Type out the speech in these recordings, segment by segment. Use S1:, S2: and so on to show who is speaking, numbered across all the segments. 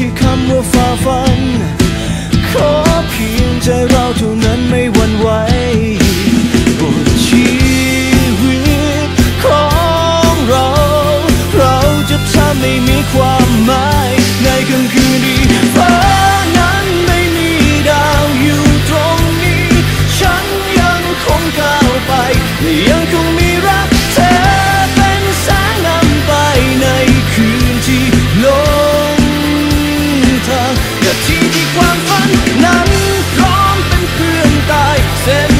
S1: แค่คำว่าฝ่าฟัน ขอเพียงใจเราเท่านั้น said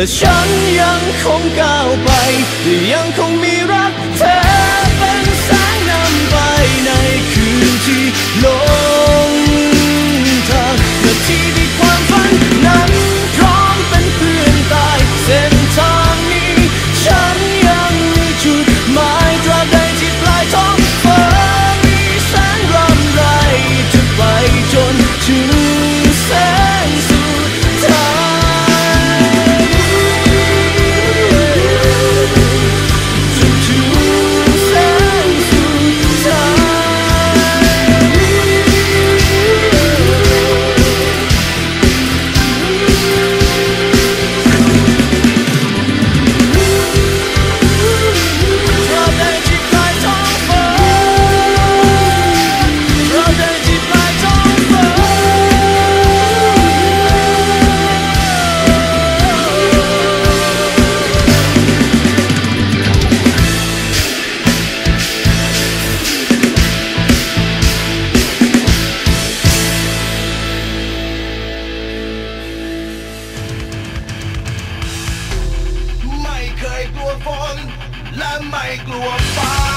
S1: และฉันยังคงก้าวไป I might grow up.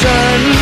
S1: คุ